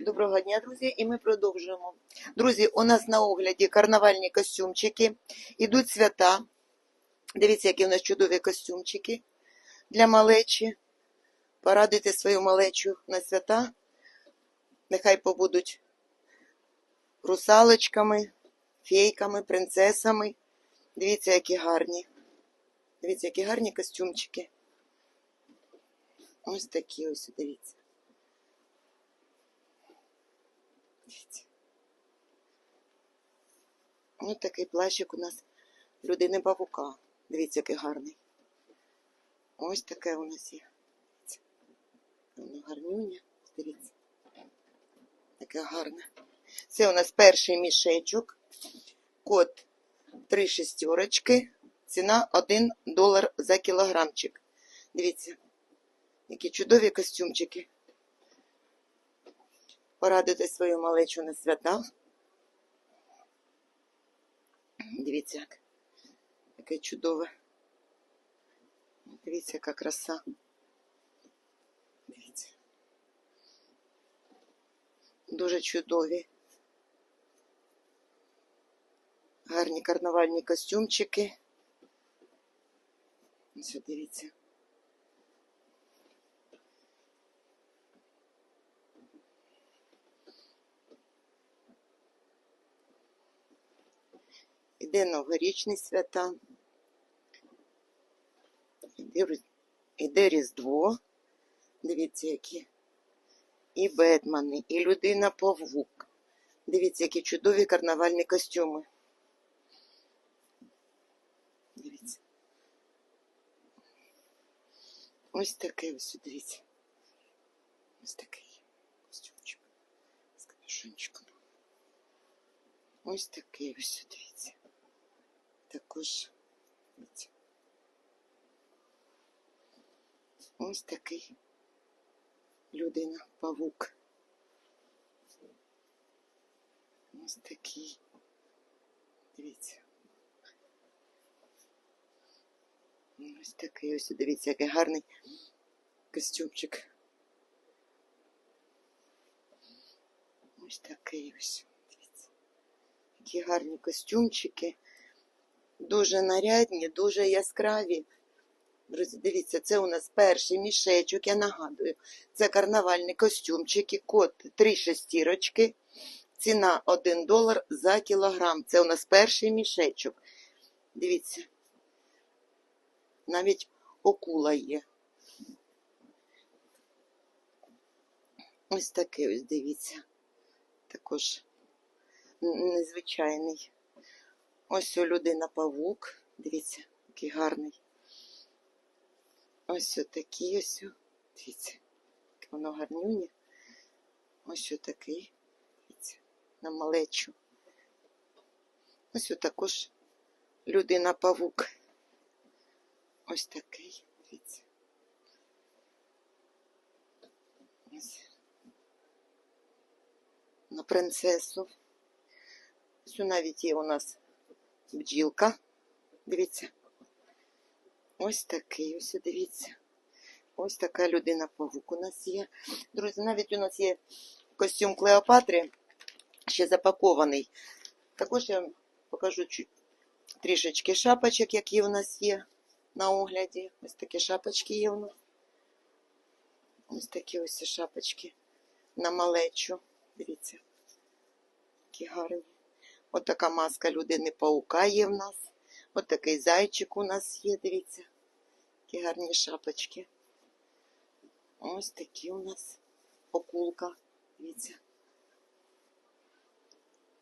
Доброго дня, друзі, і ми продовжуємо. Друзі, у нас на огляді карнавальні костюмчики. Ідуть свята. Дивіться, які у нас чудові костюмчики для малечі. Порадуйте свою малечу на свята. Нехай побудуть русалочками, фейками, принцесами. Дивіться, які гарні. Дивіться, які гарні костюмчики. Ось такі ось, дивіться. Ось такий плащик у нас людини павука. Дивіться, який гарний. Ось таке у нас є. Воно гарнюня. Дивіться. Таке гарне. Це у нас перший мішечок. Код 3 шестерочки. Ціна 1 долар за кілограмчик. Дивіться, які чудові костюмчики. Порадуйте свою малечу на свята. Дивіться, як, яке чудове. Дивіться, яка краса. Дивіться. Дуже чудові. Гарні карнавальні костюмчики. Ось дивіться. Іде новорічні свята. Іде, Різдво. Дивіться, які. І Бетмани, і людина Павук. Дивіться, які чудові карнавальні костюми. Дивіться. Ось такий ось, дивіться. Ось такий костюмчик. З капюшончиком. Ось такий ось, дивіться. Також. Ось такий людина, павук. Ось такий. Дивіться. Ось такий ось, дивіться, який гарний костюмчик. Ось такий ось. Дивіться. Які гарні костюмчики. Дуже нарядні, дуже яскраві. Друзі, дивіться, це у нас перший мішечок, я нагадую. Це карнавальні костюмчики, код 3 шестірочки. Ціна 1 долар за кілограм. Це у нас перший мішечок. Дивіться. Навіть окула є. Ось такий ось, дивіться. Також незвичайний. Ось у людина павук. Дивіться, який гарний. Ось отакий ось. Дивіться, яке воно гарнюнє. Ось отакий. Дивіться, на малечу. Ось також людина павук. Ось такий. Дивіться. Ось. На принцесу. Ось навіть є у нас бджілка. Дивіться. Ось такий, ось дивіться. Ось така людина павук у нас є. Друзі, навіть у нас є костюм Клеопатри, ще запакований. Також я вам покажу трішечки шапочок, які у нас є на огляді. Ось такі шапочки є у нас. Ось такі ось шапочки на малечу. Дивіться. Які гарні. Ось така маска людини паука є в нас. Ось такий зайчик у нас є, дивіться. Які гарні шапочки. Ось такі у нас окулка. Дивіться.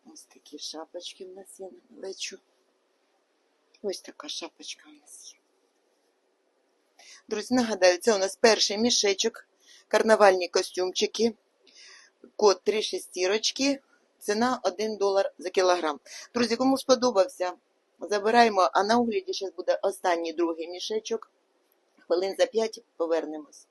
Ось такі шапочки у нас є на плечу. Ось така шапочка у нас є. Друзі, нагадаю, це у нас перший мішечок. Карнавальні костюмчики. Код 3 шестірочки. Ціна 1 долар за кілограм. Друзі, кому сподобався, забираємо, а на огляді зараз буде останній другий мішечок. Хвилин за 5 повернемось.